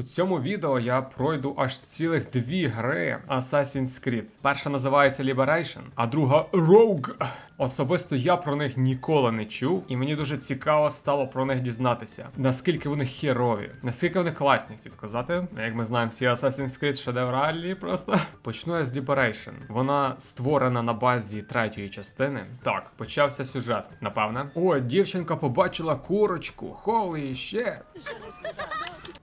У цьому відео я пройду аж цілих дві гри Assassin's Creed. Перша називається Liberation, а друга Rogue. Особисто я про них ніколи не чув, і мені дуже цікаво стало про них дізнатися. Наскільки вони херові, наскільки вони класні, хотів сказати. Як ми знаємо, всі Assassin's Creed шедевральні просто. Почну я з Liberation. Вона створена на базі третьої частини. Так, почався сюжет, напевне. О, дівчинка побачила курочку. Holy shit.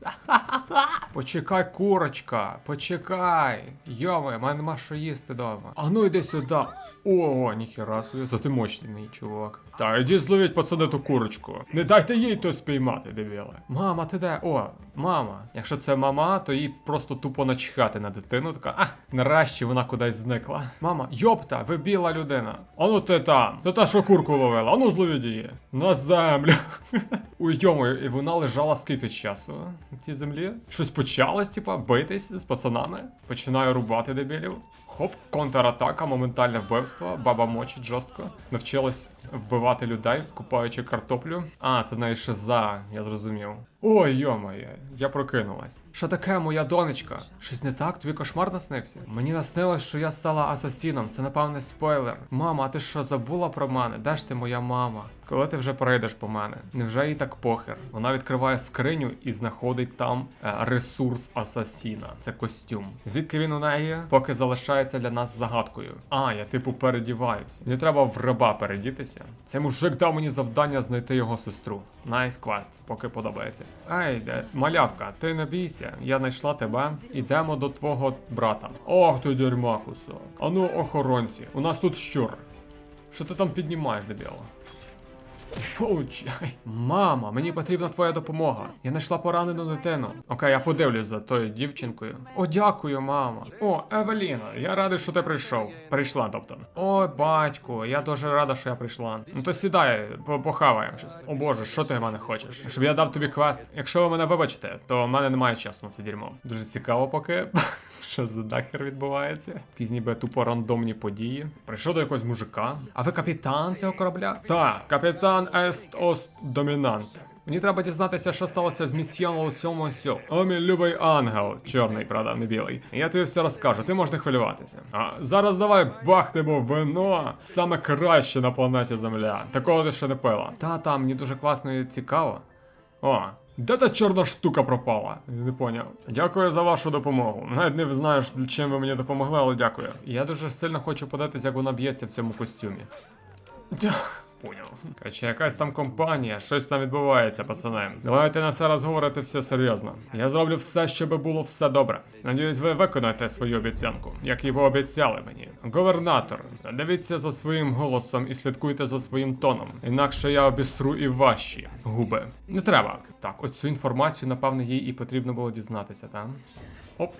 Почекай, курочка, почекай. Йоми, мене нема що їсти дома. А ну йди сюди. Ого, ніхера собі, за ти мощний чувак. Так, іди зловіть пацани ту курочку. Не дайте їй то спіймати, дебіле. Мама, ти де? О, мама. Якщо це мама, то їй просто тупо начхати на дитину. Така, а, нарешті вона кудись зникла. Мама, йопта, ви біла людина. Ану ти там, ти та що курку ловила, ану зловіть її. На землю. Ой, йомо, і вона лежала скільки часу на землі? Щось почалось, типа, битись з пацанами. Починаю рубати дебілів. Хоп, контратака, моментальне вбивство, баба мочить жорстко. Навчилась вбивати людей, купаючи картоплю. А, це неї шиза, я зрозумів. Ой, йомає, я прокинулась. Що таке, моя донечка? Щось не так? Тобі кошмар наснився? Мені наснилось, що я стала асасіном. Це напевне спойлер. Мама, а ти що забула про мене? Де ж ти моя мама? Коли ти вже прийдеш по мене? Невже їй так похер? Вона відкриває скриню і знаходить там е, ресурс асасіна. Це костюм. Звідки він у неї? Поки залишається для нас загадкою. А, я типу передіваюся. Не треба в раба передітися. Цей мужик дав мені завдання знайти його сестру. Найс квест, поки подобається. Ей, де, малявка, ти не бійся, я знайшла тебе. Ідемо до твого брата. Ох ти дерьма кусок. Ану, охоронці, у нас тут щур. Що ти там піднімаєш, дебіло? Получай. Мама, мені потрібна твоя допомога. Я знайшла поранену дитину. Окей, я подивлюсь за тою дівчинкою. О, дякую, мама. О, Евеліна, я радий, що ти прийшов. Прийшла, тобто. Ой, батько, я дуже рада, що я прийшла. Ну то сідай, по- похаваємо щось. О боже, що ти в мене хочеш? Щоб я дав тобі квест. Якщо ви мене вибачите, то в мене немає часу на це дерьмо. Дуже цікаво поки. Що за нахер відбувається? Якісь ніби тупо рандомні події. Прийшов до якогось мужика. А ви капітан цього корабля? Так, капітан Ест Ост Домінант. Мені треба дізнатися, що сталося з місьйоном у сьо. О, мій любий ангел, чорний, правда, не білий. Я тобі все розкажу, ти можеш не хвилюватися. А зараз давай бахнемо вино. Саме краще на планеті Земля. Такого ти ще не пила. Та там мені дуже класно і цікаво. О, де та чорна штука пропала? Не поняв. Дякую за вашу допомогу. Навіть не знаю, чим ви мені допомогли, але дякую. Я дуже сильно хочу податись, як вона б'ється в цьому костюмі. Поняв. Короче, якась там компанія, щось там відбувається, пацани. Давайте на це раз говорити все серйозно. Я зроблю все, щоб було все добре. Надіюсь, ви виконаєте свою обіцянку, як і ви обіцяли мені. Говернатор, дивіться за своїм голосом і слідкуйте за своїм тоном. Інакше я обісру і ваші губи. Не треба. Так, оцю інформацію, напевне, їй і потрібно було дізнатися, так? Оп.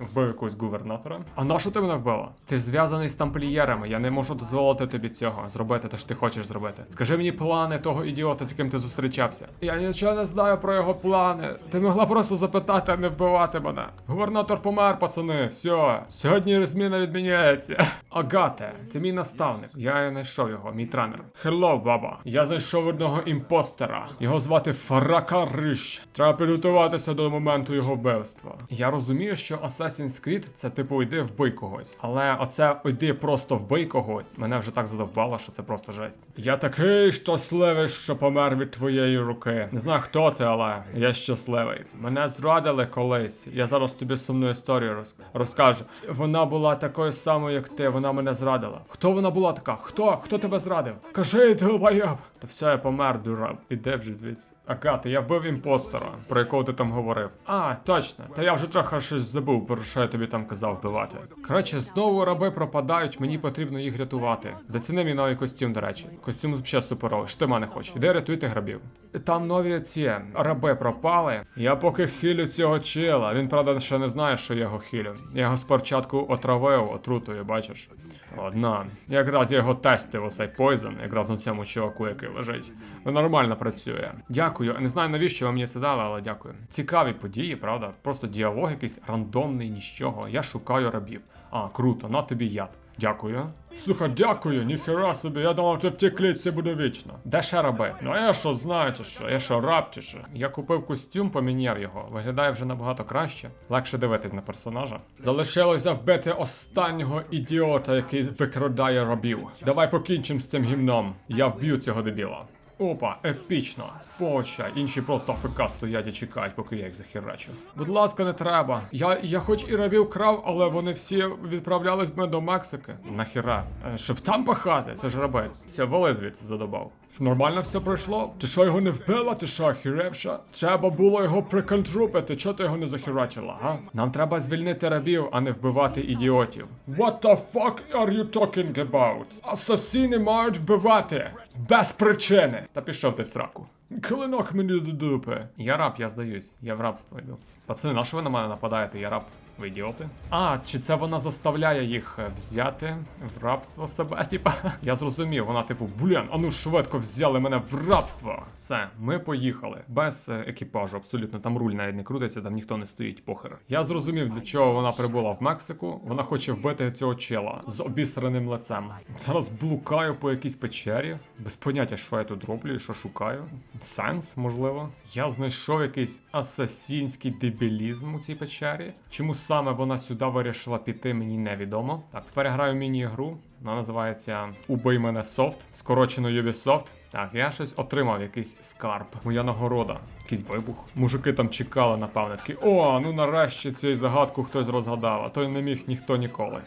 Вбив якогось губернатора. А на що ти мене вбила? Ти зв'язаний з тамплієрами, я не можу дозволити тобі цього зробити те, що ти хочеш зробити. Скажи мені плани того ідіота, з яким ти зустрічався. Я нічого не знаю про його плани. Ти могла просто запитати, а не вбивати мене. Губернатор помер, пацани. Все. Сьогодні зміна відміняється. Агате, це мій наставник. Я знайшов його, мій тренер. Хелло, баба. Я знайшов одного імпостера. Його звати Фаракариш. Треба підготуватися до моменту його вбивства. Я розумію, що Assassin's Creed це типу йди вбий когось. Але оце йди просто вбий когось. Мене вже так задовбало, що це просто жесть. Я такий щасливий, що помер від твоєї руки. Не знаю, хто ти, але я щасливий. Мене зрадили колись. Я зараз тобі сумну історію роз... розкажу. Вона була такою самою, як ти. Вона мене зрадила. Хто вона була така? Хто? Хто тебе зрадив? Кажи, долбоєб! Та все, я помер, дурак. Іде вже звідси. Агата, я вбив імпостера, про якого ти там говорив. А, точно. Та я вже трохи щось забув, про що я тобі там казав вбивати. Коротше, знову раби пропадають, мені потрібно їх рятувати. Заціни мій новий костюм, до речі. Костюм взагалі суперовий. Що ти мене хочеш? Іди рятуйте грабів. Там нові ці раби пропали. Я поки хилю цього чила. Він, правда, ще не знає, що я його хилю. Я його спочатку отравив отрутою, бачиш. Одна. Якраз я його тестив, оцей Poison, якраз на цьому чуваку, який лежить. Ну, нормально працює. Дякую. Не знаю навіщо ви мені це дали, але дякую. Цікаві події, правда? Просто діалог якийсь рандомний, нічого. Я шукаю рабів. А, круто, на тобі яд. Дякую. Слухай, дякую, ніхера собі, я думав, що в цій клітці буде вічно. Де ще раби? Ну а я що знаю, чи що? Я що, раб чи що? Я купив костюм, поміняв його. Виглядає вже набагато краще. Легше дивитись на персонажа. Залишилося вбити останнього ідіота, який викрадає рабів. Давай покінчимо з цим гімном. Я вб'ю цього дебіла. Опа, епічно. Поча. інші просто АФК стоять і чекають, поки я їх захерачу. Будь ласка, не треба. Я, я хоч і рабів крав, але вони всі відправлялись би до Мексики. Нахіра? Е, Щоб там пахати, це ж раби. Все, вали звідси задобав. Нормально все пройшло? Ти що його не вбила? Ти що, охеревша? Треба було його приконтрупити. Чого ти його не захерачила, га? Нам треба звільнити рабів, а не вбивати ідіотів. What the fuck are you talking about? Асасіни мають вбивати без причини. Та пішов ти в сраку. Клинок мені до дупи. Я раб, я здаюсь. Я в рабство йду. Пацани, на що ви на мене нападаєте? Я раб. Ви ідіоти? А, чи це вона заставляє їх е, взяти в рабство себе? Типа, я зрозумів, вона типу, блін, а ну швидко взяли мене в рабство. Все, ми поїхали. Без е, екіпажу, абсолютно там руль навіть не крутиться, там ніхто не стоїть, похер. Я зрозумів, для чого вона прибула в Мексику. Вона хоче вбити цього чела з обісраним лицем. Зараз блукаю по якійсь печері, без поняття, що я тут роблю і що шукаю. Сенс, можливо. Я знайшов якийсь асасінський дебілізм у цій печері. Чому саме вона сюди вирішила піти, мені невідомо. Так, тепер я граю міні-ігру. Вона називається Убий мене софт, скорочено Ubisoft. Так, я щось отримав, якийсь скарб. Моя нагорода. Якийсь вибух. Мужики там чекали, напевне, такі. О, ну нарешті цю загадку хтось розгадав, а то й не міг ніхто ніколи.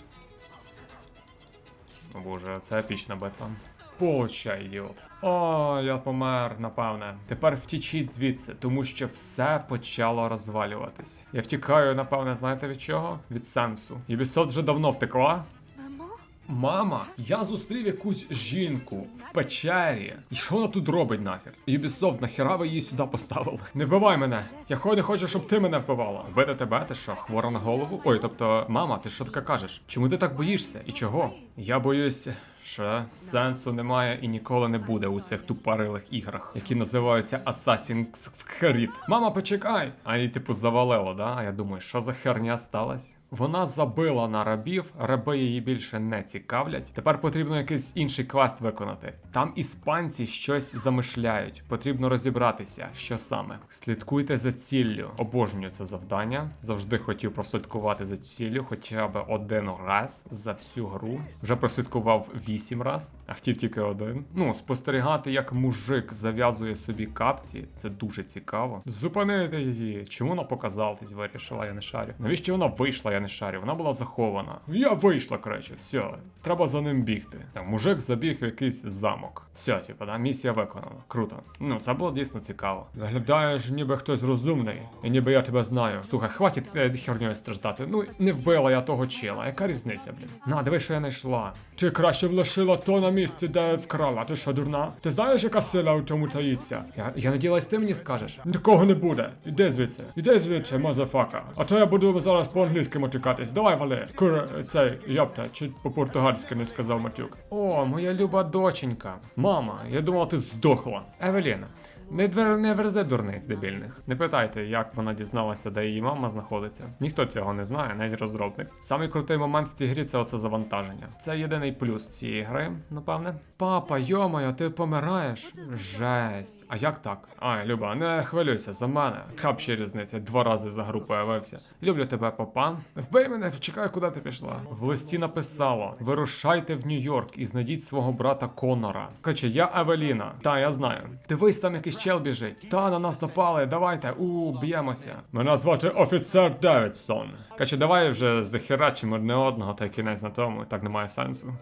Боже, це епічна битва. Ідіот. О, я помер, напевне. Тепер втічіть звідси, тому що все почало розвалюватись. Я втікаю, напевне, знаєте від чого? Від сенсу. Ubisoft вже давно втекла. Мама, я зустрів якусь жінку в печері. І що вона тут робить нахер? Ubisoft, нахера ви її сюди поставили? Не вбивай мене. Я хоч не хочу, щоб ти мене вбивала. Вбити тебе, ти що, хвора на голову? Ой, тобто, мама, ти що таке кажеш? Чому ти так боїшся? І чого? Я боюсь. Що сенсу немає і ніколи не буде у цих тупорилих іграх, які називаються Assassin's Creed. Мама, почекай! А її типу завалило, да? А я думаю, що за херня сталася? Вона забила на рабів, раби її більше не цікавлять. Тепер потрібно якийсь інший квест виконати. Там іспанці щось замишляють. Потрібно розібратися, що саме. Слідкуйте за ціллю. Обожнюю це завдання. Завжди хотів прослідкувати за ціллю, хоча б один раз за всю гру. Вже прослідкував вісім раз, а хотів тільки один. Ну, спостерігати, як мужик зав'язує собі капці, це дуже цікаво. Зупинити її. Чому вона показалась, вирішила, я не шарю. Навіщо вона вийшла, я не шарю. Вона була захована. Я вийшла, коротше, все. Треба за ним бігти. Так, мужик забіг в якийсь замок. Все, типу, да, місія виконана. Круто. Ну, це було дійсно цікаво. Виглядаєш, ніби хтось розумний, і ніби я тебе знаю. Слухай, хватить е, херньою страждати. Ну, не вбила я того чела. Яка різниця, блін? На, диви, що я знайшла. Ти краще б лишила то на місці, де вкрала. Ти що, дурна? Ти знаєш, яка сила у тому таїться? Я, я надіялась, ти мені скажеш. Такого не буде. Іди звідси. Іди звідси, мазафака. А то я буду зараз по-англійськи матюкатись. Давай, вали. Кур, цей, йопта, чуть по-португальськи не сказав матюк. О, моя люба доченька. Мама, я думав, ти здохла. Евеліна. Не, двер... не верзе дурниць дебільних. Не питайте, як вона дізналася, де її мама знаходиться. Ніхто цього не знає, навіть розробник. Самий крутий момент в цій грі це оце завантаження. Це єдиний плюс цієї гри, напевне. Папа, йомайо, ти помираєш? Жесть. А як так? Ай, Люба, не хвилюйся за мене. Кап ще різниця, два рази за гру появився. Люблю тебе, папа. Вбий мене, чекай, куди ти пішла. В листі написало: вирушайте в Нью-Йорк і знайдіть свого брата Конора. Каче, я Евеліна. Та, я знаю. Дивись, там якийсь чел біжить. Та на нас напали, давайте, у, б'ємося. Мене звати офіцер Девідсон. Каче, давай вже захерачимо одне одного, та й кінець на тому, так немає сенсу.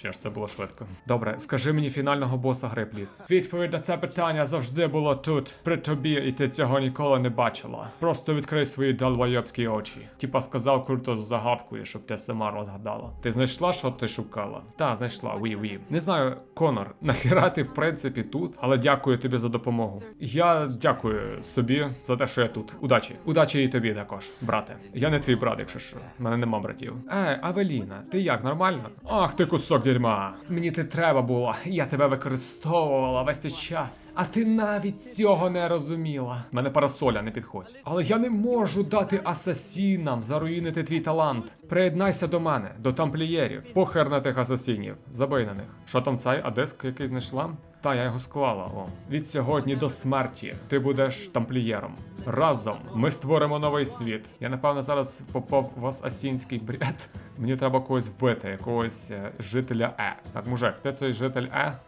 Що ж це було швидко. Добре, скажи мені фінального боса гри, пліз. Відповідь на це питання завжди було тут, при тобі, і ти цього ніколи не бачила. Просто відкрий свої долбойобські очі. Типа сказав круто з загадкою, щоб ти сама розгадала. Ти знайшла, що ти шукала? Та, знайшла, ві ві. Не знаю, Конор, нахіра ти в принципі тут, але дякую тобі за допомогу. Я дякую собі за те, що я тут. Удачі. Удачі і тобі також, брате. Я не твій брат, якщо що. Мене нема братів. Ей, Авеліна, ти як, нормально? Ах, ти кусок дерьма. Мені ти треба було. Я тебе використовувала весь цей час. А ти навіть цього не розуміла. Мене парасоля не підходь. Але я не можу дати асасінам заруїнити твій талант. Приєднайся до мене, до тамплієрів. Похер на тих асасінів. Забий на них. Що там цей, Одеск, який знайшла? Та я його склала. О. Від сьогодні до смерті ти будеш тамплієром. Разом ми створимо новий світ. Я напевно зараз попав в асасінський бред. Мені треба когось вбити, якогось е, жителя Е. Так, мужик, ти той житель Е?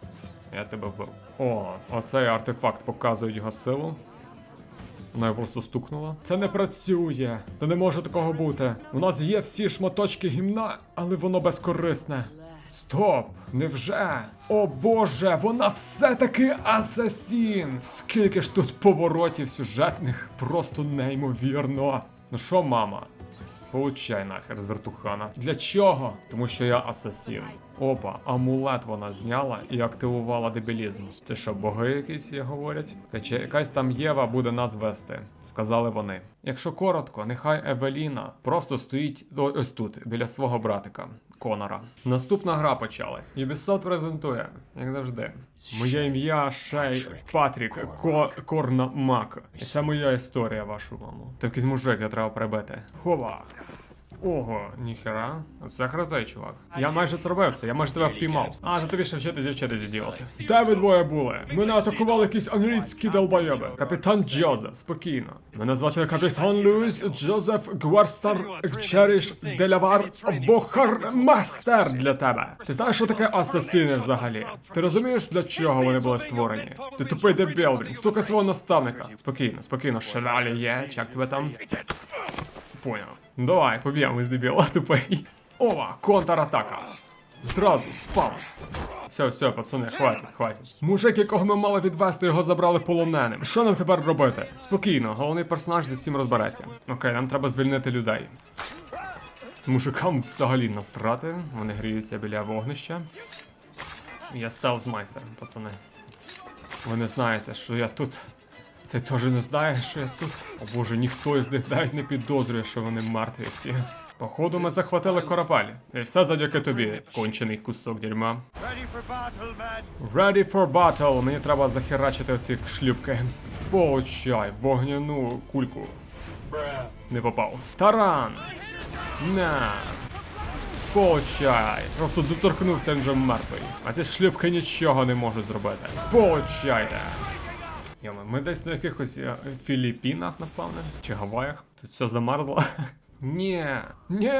Я тебе вбив. О, оцей артефакт показує його силу. Вона його просто стукнула. Це не працює. Та не може такого бути. У нас є всі шматочки гімна, але воно безкорисне. Стоп! Невже? О боже, вона все-таки асасін! Скільки ж тут поворотів сюжетних, просто неймовірно. Ну що, мама? Получай нахер з вертухана. Для чого? Тому що я асасін. Опа, амулет вона зняла і активувала дебілізм. Це що, боги якісь є говорять? Чи якась там Єва буде нас вести, сказали вони. Якщо коротко, нехай Евеліна просто стоїть ось тут, біля свого братика Конора. Наступна гра почалась. Ubisoft презентує, як завжди. Моє ім'я Шей Патрік Ко Корна Мак. І це моя історія, вашу маму. Та якийсь мужик я треба прибити. Хова. Ого, ніхера. Це крутий, чувак. Я майже зробив це, я майже тебе впіймав. А, то тобі ще вчитись і вчитись, ідіот. Де ви двоє були? Мене атакували якісь англійські долбойоби. Капітан Джозеф, спокійно. Мене звати капітан Льюіс Джозеф Гварстар Черіш Делявар Вохар Мастер для тебе. Ти знаєш, що таке асасини взагалі? Ти розумієш, для чого вони були створені? Ти тупий дебіл, блін. Слухай свого наставника. Спокійно, спокійно, шалалі є, як тебе там? Понял. Давай, поб'ємо з дебіла тупий. Ова, контратака. Зразу спам. Все, все, пацани, хватить, хватить. Мужик, якого ми мали відвести, його забрали полоненим. Що нам тепер робити? Спокійно, головний персонаж зі всім розбереться. Окей, нам треба звільнити людей. Мужикам взагалі насрати, вони гріються біля вогнища. Я стелс майстер, пацани. Ви не знаєте, що я тут. Цей теж не знає, що я тут. О боже, ніхто із них навіть не підозрює, що вони мертві всі. Походу, ми захватили корабель. І все завдяки тобі, кончений кусок дерьма. Ready for battle, man. Ready for battle. Мені треба захерачити оці шлюпки. Получай, вогняну кульку. Не попав. Таран! На! Получай! Просто доторкнувся, він вже мертвий. А ці шлюпки нічого не можуть зробити. Получайте! Йома, ми десь на якихось е, Філіппінах, напевне, чи Гаваях. Тут все замерзло. Ні, ні.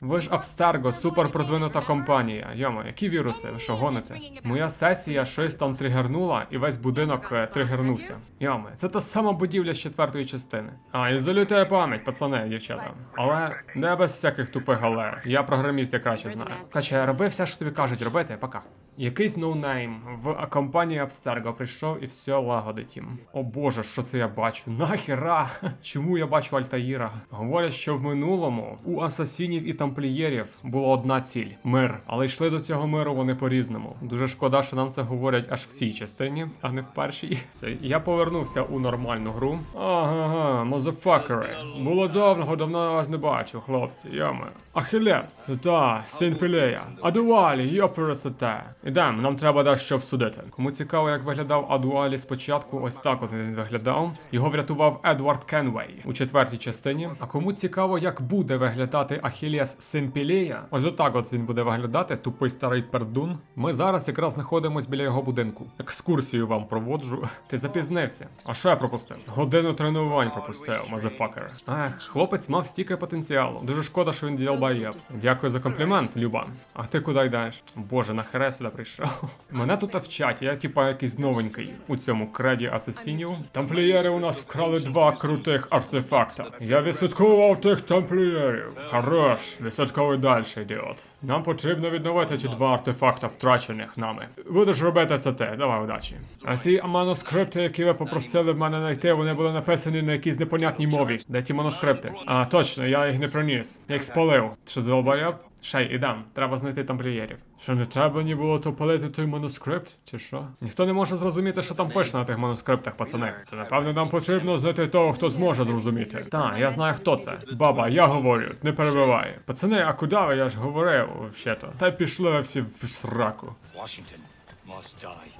Ви ж Абстерго, супер продвинута компанія. Йома, які віруси? Ви що гоните? Моя сесія щось там тригернула, і весь будинок е, тригернувся. Йома, це та сама будівля з четвертої частини. А, ізолюйте пам'ять, пацани, дівчата. Але не без всяких тупих але. Я програміст, я краще знаю. Каче, роби все, що тобі кажуть робити, пока. Якийсь ноунейм в компанії Абстерго прийшов і все лагодить їм. О боже, що це я бачу? Нахера? Чому я бачу Альтаїра? Говорять, що в минулому у асасінів і тамплієрів була одна ціль мир. Але йшли до цього миру вони по-різному. Дуже шкода, що нам це говорять аж в цій частині, а не в першій. Все, я повернувся у нормальну гру. Ага, мазафакери. Було давно, давно вас не бачив, хлопці, ями. Ахілес, та, Сінпілея, Адуалі, йопересете. Ідем, нам треба дещо обсудити. Кому цікаво, як виглядав Адуалі спочатку, ось так от він виглядав. Його врятував Едвард Кенвей у четвертій частині. А кому цікаво, як буде виглядати Ахілес Синпілея, ось отак от він буде виглядати, тупий старий пердун. Ми зараз якраз знаходимось біля його будинку. Екскурсію вам проводжу. Ти запізнився. А що я пропустив? Годину тренувань пропустив, мазефакер. Ех, хлопець мав стільки потенціалу. Дуже шкода, що він ділбаєб. Дякую за комплімент, Люба. А ти куди йдеш? Боже, нахера я прийшов. Мене тут вчать, я типа якийсь новенький у цьому креді асасінів. Тамплієри у нас вкрали два крутих артефакта. Я відслідкував тих тамплієрів. Хорош, відслідковуй далі, ідіот. Нам потрібно відновити ці два артефакта, втрачених нами. Будеш робити це ти, давай удачі. А ці манускрипти, які ви попросили в мене знайти, вони були написані на якійсь непонятній мові. Де ті манускрипти? А, точно, я їх не приніс. Я їх спалив. Що долбоєб? Шей, ідам, треба знайти тамплієрів. Що не треба мені було то палити той манускрипт, чи що? Ніхто не може зрозуміти, що там пише на тих манускриптах, пацани. То напевно нам потрібно знайти того, хто зможе зрозуміти. Та, я знаю, хто це. Баба, я говорю, не перебивай. Пацани, а куди ви? Я ж говорив, взагалі-то. Та й пішли всі в сраку. Washington die.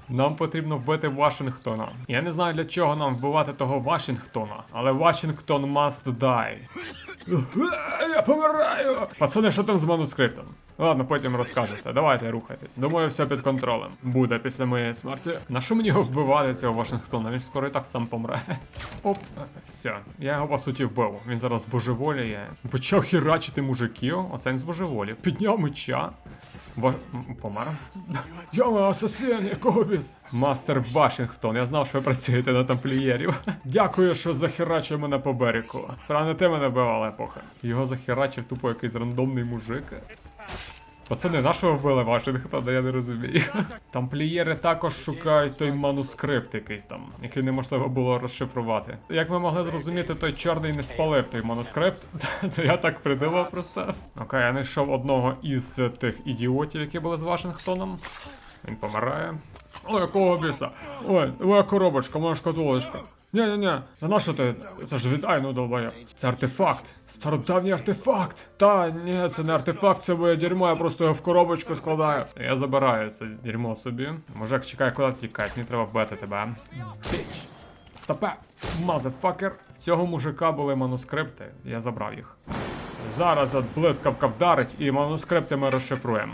Нам потрібно вбити Вашингтона. Я не знаю для чого нам вбивати того Вашингтона, але Вашингтон must die. Я помираю! Пацани, що там з манускриптом? Ладно, потім розкажете. Давайте рухайтесь. Думаю, все під контролем. Буде після моєї смерті. На що мені його вбивати, цього Вашингтона? Він скоро і так сам помре. Оп, все. Я його по суті вбив. Він зараз божеволіє. Почав хірачити мужиків. Оце він збожеволів. Підняв меча. Ва... м, Помер? Йома, асасин, якого віз? Мастер Вашингтон, я знав, що ви працюєте на тамплієрів. Дякую, що захерачив мене по берегу. Не ти мене бив, але епоха. Його захерачив тупо якийсь рандомний мужик. Пацани, на що ви вбили Вашингтона, я не розумію. Тамплієри також шукають той манускрипт якийсь там, який неможливо було розшифрувати. Як ми могли зрозуміти, той чорний не спалив той манускрипт, то я так придумав просто. Окей, я знайшов одного із тих ідіотів, які були з Вашингтоном. Він помирає. Ой, якого біса? Ой, твоя коробочка, моя шкатулочка. Ні, ні, ні, на нащо ти? Це ж віддай, ну долбоєб. Це артефакт. Стародавній артефакт. Та ні, це не артефакт, це моє дерьмо, я просто його в коробочку складаю. Я забираю це дерьмо собі. Мужик, чекай, куди ти мені треба вбити тебе. Біч. Стопе, мазефакер. В цього мужика були манускрипти, я забрав їх. Зараз блискавка вдарить і манускрипти ми розшифруємо.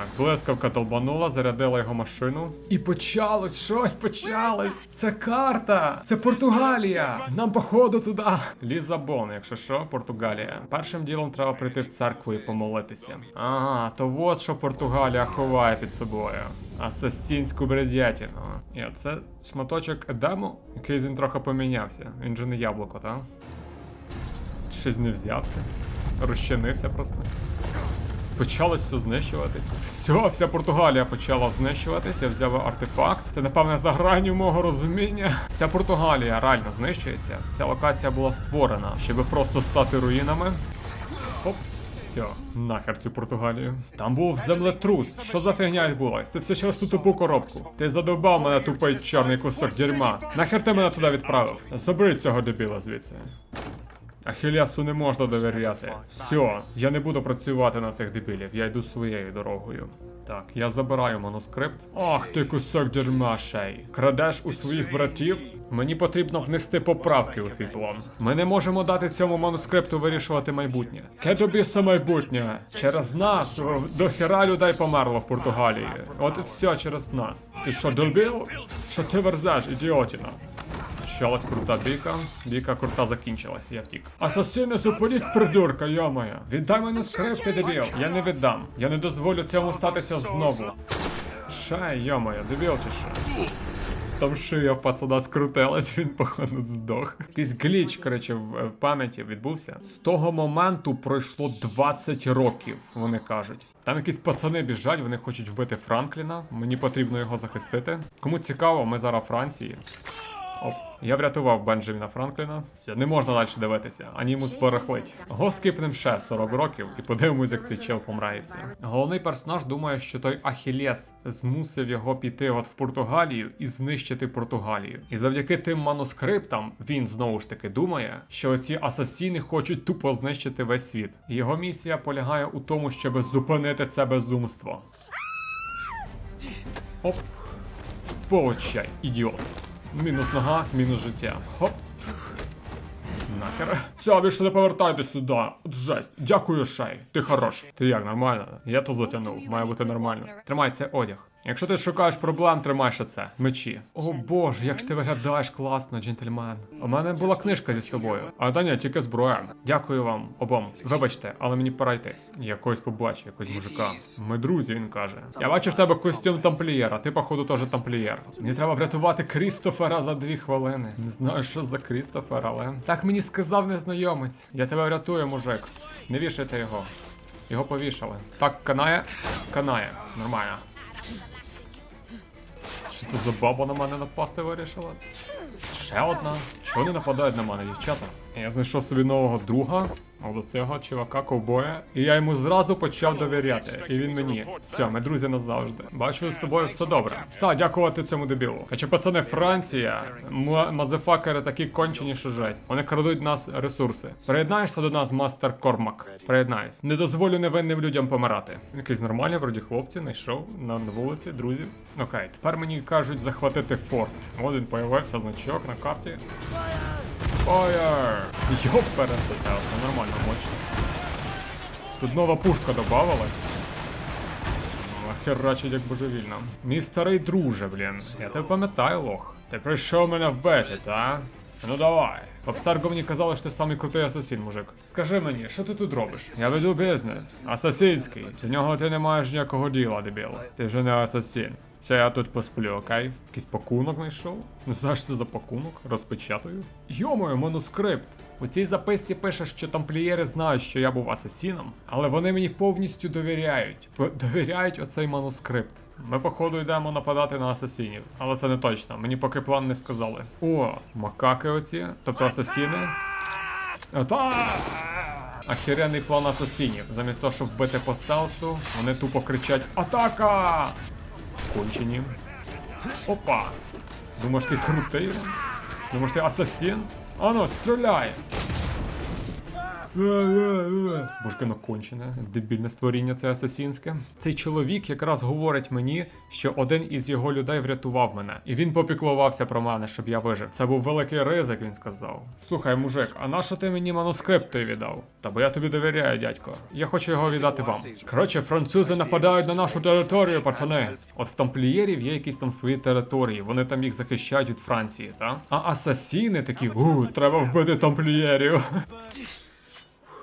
Так, блискавка долбанула, зарядила його машину. І почалось, щось почалось. Це карта! Це Португалія! Нам походу туди. Лізабон, якщо що, Португалія. Першим ділом треба прийти в церкву і помолитися. Ага, то от що Португалія ховає під собою. Асасінську бредятіну. І це шматочок Едему, який він трохи помінявся. Він же не яблуко, так? Щось не взявся. Розчинився просто. Почало все знищуватись. Все, вся Португалія почала знищуватись. Я взяв артефакт. Це, напевне, за гранню мого розуміння. Вся Португалія реально знищується. Ця локація була створена, щоб просто стати руїнами. Оп. Все, нахер цю Португалію. Там був землетрус. Що за фігня відбулась? Це все через ту тупу коробку. Ти задовбав мене тупий чорний кусок дерьма. Нахер ти мене туди відправив? Забери цього дебіла звідси. Ахілясу не можна довіряти. Все, я не буду працювати на цих дебілів, я йду своєю дорогою. Так, я забираю манускрипт. Ах ти кусок дерьма, шей. Крадеш у своїх братів? Мені потрібно внести поправки у твій план. Ми не можемо дати цьому манускрипту вирішувати майбутнє. Ке тобі все майбутнє. Через нас до хера людей померло в Португалії. От і все через нас. Ти що, дебіл? Що ти верзеш, ідіотіна? Почалась крута бійка. Бійка крута закінчилась, я втік. Асасини, зупиніть придурка, йомая. Віддай мене скрипти, дебіл. Я не віддам. Я не дозволю цьому статися знову. Шай, йомая, дебіл чи що? Там шия в пацана скрутилась, він походу здох. Якийсь гліч, коротше, в, пам'яті відбувся. З того моменту пройшло 20 років, вони кажуть. Там якісь пацани біжать, вони хочуть вбити Франкліна. Мені потрібно його захистити. Кому цікаво, ми зараз Франції. Я врятував Бенджаміна Франкліна. Не можна далі дивитися, анімус порахлить. Го скипнем ще 40 років і подивимось, як цей чел помре і. Головний персонаж думає, що той Ахілес змусив його піти от в Португалію і знищити Португалію. І завдяки тим манускриптам він знову ж таки думає, що ці асасіни хочуть тупо знищити весь світ. Його місія полягає у тому, щоб зупинити це безумство. Оп. Получай, ідіот. Мінус нога, мінус життя. Хоп. Нахер. Все, більше не повертайтесь сюди. От жесть. Дякую, Шей. Ти хорош. Ти як, нормально? Я то затягнув. Має бути нормально. Тримай це одяг. Якщо ти шукаєш проблем, тримай ще це. Мечі. О боже, як ж ти виглядаєш класно, джентльмен. У мене була книжка зі собою. А та ні, тільки зброя. Дякую вам обом. Вибачте, але мені пора йти. Я когось побачу, якогось мужика. Ми друзі, він каже. Я бачу в тебе костюм тамплієра, ти, походу, теж тамплієр. Мені треба врятувати Крістофера за дві хвилини. Не знаю, що за Крістофер, але. Так мені сказав незнайомець. Я тебе врятую, мужик. Не вішайте його. Його повішали. Так, канає? Канає. Нормально. Що це за баба на мене напасти вирішила? Ще одна. Чого вони нападають на мене, дівчата? Я знайшов собі нового друга, от цього чувака ковбоя, і я йому зразу почав довіряти. І він мені. Все, ми друзі назавжди. Бачу, з тобою все добре. Та, дякувати цьому дебілу. Хоча пацани, Франція, мазефакери такі кончені, що жесть. Вони крадуть нас ресурси. Приєднаєшся до нас, мастер Кормак. Приєднаюсь. Не дозволю невинним людям помирати. Якийсь нормальний, вроді хлопці, знайшов на вулиці, друзів. Окей, тепер мені кажуть захватити форт. От він появився, значок на карті. Фаєр! Йоп, пересетав, нормально мощно. Тут нова пушка добавилась. Херачить як божевільно. Мій старий друже, блін. Я тебе пам'ятаю, лох. Ти прийшов мене вбити, та? Ну давай. Попстарго мені казали, що ти самий крутий асасін, мужик. Скажи мені, що ти тут робиш? Я веду бізнес. Асасінський. До нього ти не маєш ніякого діла, дебіл. Ти вже не асасін. Все, я тут посплю, окей? Якийсь пакунок знайшов? Не знаєш, що це за пакунок? Розпечатаю. Йомою, манускрипт. У цій записці пише, що тамплієри знають, що я був асасіном, але вони мені повністю довіряють. Довіряють оцей манускрипт. Ми, походу, йдемо нападати на асасінів, але це не точно. Мені поки план не сказали. О, макаки оці, тобто асасіни. Ата! План асасінів. Замість того, щоб вбити по стелсу, вони тупо кричать Атака! Кончені. Опа! Думаєш, ти крутий? Думаєш, ти асасін? Ану, стріляй! Божкино кончене, дебільне створіння це асасінське. Цей чоловік якраз говорить мені, що один із його людей врятував мене, і він попіклувався про мене, щоб я вижив. Це був великий ризик, він сказав. Слухай, мужик, а на що ти мені манускрипт віддав? Та бо я тобі довіряю, дядько. Я хочу його віддати вам. Коротше, французи нападають на нашу територію, пацани. От в тамплієрів є якісь там свої території, вони там їх захищають від Франції, та? А асасіни такі, у, треба вбити тамплієрів.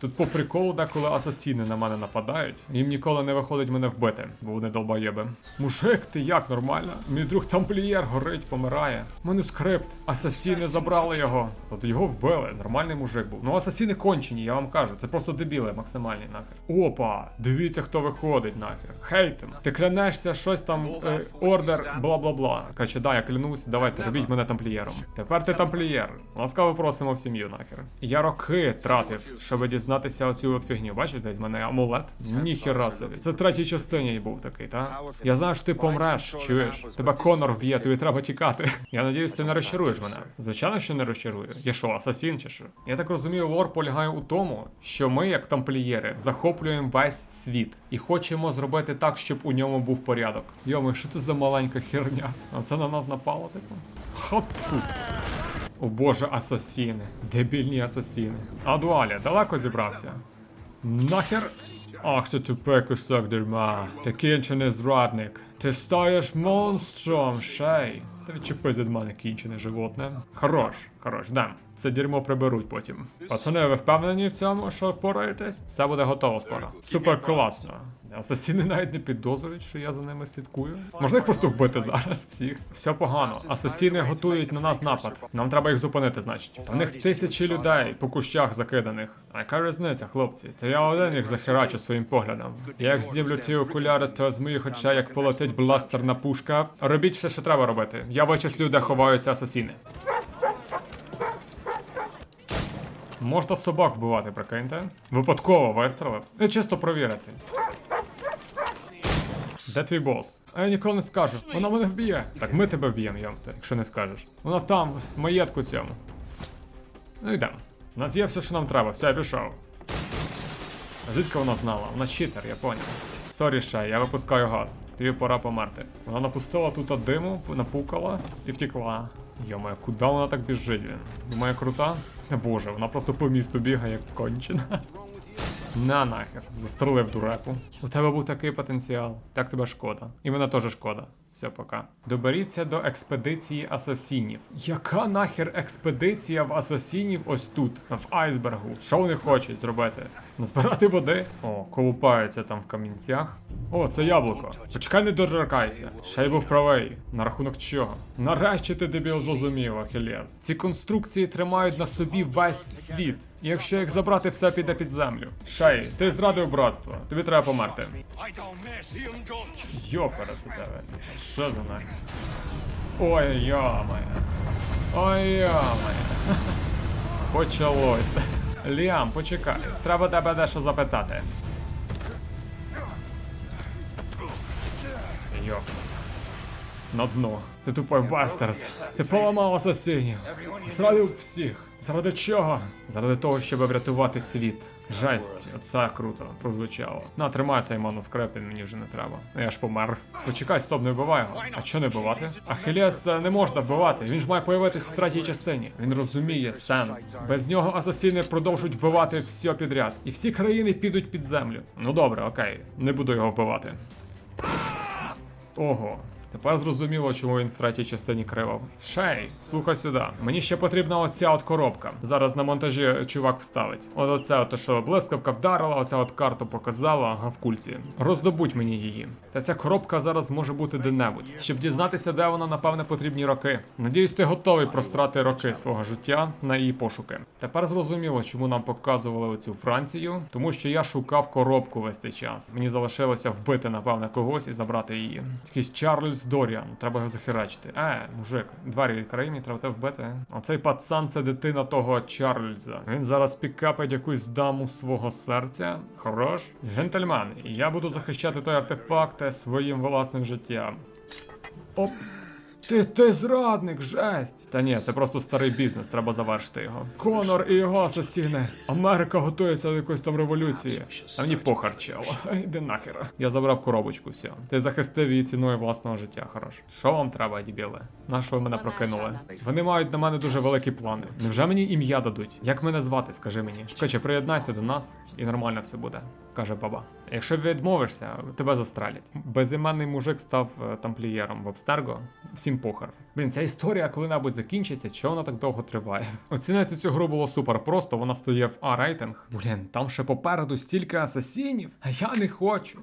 Тут по приколу, деколи асасіни на мене нападають. Їм ніколи не виходить мене вбити, бо вони долбоєби. Мужик, ти як нормально? Мій друг тамплієр горить, помирає. Манускрипт. Асасіни забрали його. От його вбили. Нормальний мужик був. Ну асасіни кончені, я вам кажу. Це просто дебіли максимальні нахер. Опа! Дивіться, хто виходить нахер. Хейтем. Ти клянешся щось там. Е, ордер, бла бла бла. Короче, да, я клянусь, давайте, робіть мене тамплієром. Тепер ти тамплієр. Ласкаво просимо в сім'ю нахер. Я роки тратив, щоб дізнатися оцю от фігню. Бачиш, десь в мене амулет? Ніхера собі. Це в третій частині був такий, та? Я знаю, що ти помреш, чуєш? Тебе Конор вб'є, тобі треба тікати. Я надіюсь, ти не розчаруєш мене. Звичайно, що не розчарую. Я що, асасін чи що? Я так розумію, лор полягає у тому, що ми, як тамплієри, захоплюємо весь світ і хочемо зробити так, щоб у ньому був порядок. Йоми, що це за маленька херня? А це на нас напало, типу? Хапу. О боже, асасіни. Дебільні асасіни. А дуалі, далеко зібрався? Нахер? Ах, ти тупеку кусок дерьма. Ти кінчений зрадник. Ти стаєш монстром, шей. Та відчепись від мене кінчене животне. Хорош, хорош, дам. Це дерьмо приберуть потім. Пацани, ви впевнені в цьому, що впораєтесь? Все буде готово скоро. Супер класно. Асасіни навіть не підозрюють, що я за ними слідкую. Можна їх просто вбити зараз всіх. Все погано. Асасіни готують на нас напад. Нам треба їх зупинити, значить. В них тисячі людей по кущах закиданих. А яка різниця, хлопці? Та я один їх захерачу своїм поглядом. Я як здіблю ті окуляри, то з моїх очей як полетить бластерна пушка. Робіть все, що треба робити. Я вичислю, де ховаються асасіни. Можна собак вбивати, прикиньте. Випадково вистрелив. І чисто провірити. Де твій бос? А я ніколи не скажу. Вона мене вб'є. Так ми тебе вб'ємо, йомте, якщо не скажеш. Вона там, в маєтку цьому. Ну йдемо. У нас є все, що нам треба, все, я пішов. А Звідки вона знала? Вона читер, я поняв. Сорі, Шей, я випускаю газ. Тобі пора померти. Вона напустила тут диму, напукала і втекла. Йома, куди вона так біжить? Думає, крута? Боже, вона просто по місту бігає, як кончена. На нахер, застрелив дуреку. У тебе був такий потенціал. Так тебе шкода. І мене теж шкода. Все, пока. Доберіться до експедиції асасінів. Яка нахер експедиція в асасінів ось тут, в айсбергу? Що вони хочуть зробити? Назбирати води? О, колупаються там в камінцях. О, це яблуко. Почекай, не доракайся. Ще й був правий. На рахунок чого? Нарешті ти дебіл зрозумів, Ахілєс. Ці конструкції тримають на собі весь світ. Якщо їх забрати, все піде під землю. Шей, ти зрадив братство. Тобі треба померти. У тебе. Що за нахер? Ой, йомає. Ой, йомає. Почалось. Ліам, почекай. Треба тебе дещо запитати. Йоп. На дно. Ти тупой бастард. Ти поламав асасинів. Зрадив всіх. Заради чого? Заради того, щоб врятувати світ. Жесть, оце круто прозвучало. На, тримай цей манускрипт, він мені вже не треба. Ну, Я ж помер. Почекай, стоп, не вбивай його. А що не вбивати? Ахілес е, не можна вбивати. Він ж має появитись в третій частині. Він розуміє сенс. Без нього асасини продовжують вбивати все підряд. І всі країни підуть під землю. Ну добре, окей, не буду його вбивати. Ого. Тепер зрозуміло, чому він в третій частині кривав. Шей, слухай сюди. Мені ще потрібна оця от коробка. Зараз на монтажі чувак вставить. От оце от, що блискавка вдарила, оця от карту показала в кульці. Роздобудь мені її. Та ця коробка зараз може бути де-небудь. Щоб дізнатися, де вона, напевне, потрібні роки. Надіюсь, ти готовий прострати роки свого життя на її пошуки. Тепер зрозуміло, чому нам показували оцю Францію, тому що я шукав коробку весь цей час. Мені залишилося вбити, напевне, когось і забрати її. Якийсь Чарльз Доріан, треба його захерачити. Е, мужик, двері країні треба тебе вбити. Оцей пацан це дитина того Чарльза. Він зараз пікапить якусь даму свого серця. Хорош. Джентльмен, я буду захищати той артефакт своїм власним життям. Оп. Ти, ти зрадник, жесть! Та ні, це просто старий бізнес, треба завершити його. Конор і його асасіни. Америка готується до якоїсь там революції. А мені похар чел. Ай, Іди нахер. Я забрав коробочку, все. Ти захистив її ціною власного життя, хорош. Що вам треба, дібіли? На що ви мене прокинули? Вони мають на мене дуже великі плани. Невже мені ім'я дадуть? Як мене звати, скажи мені. Короче, приєднайся до нас і нормально все буде, каже баба. Якщо відмовишся, тебе застралять. Безіменний мужик став е, тамплієром в Обстерго. Всім похер. Блін, ця історія коли-небудь закінчиться, чого вона так довго триває? Оцінити цю гру було супер просто, вона стає в А рейтинг. Блін, там ще попереду стільки асасінів, а я не хочу.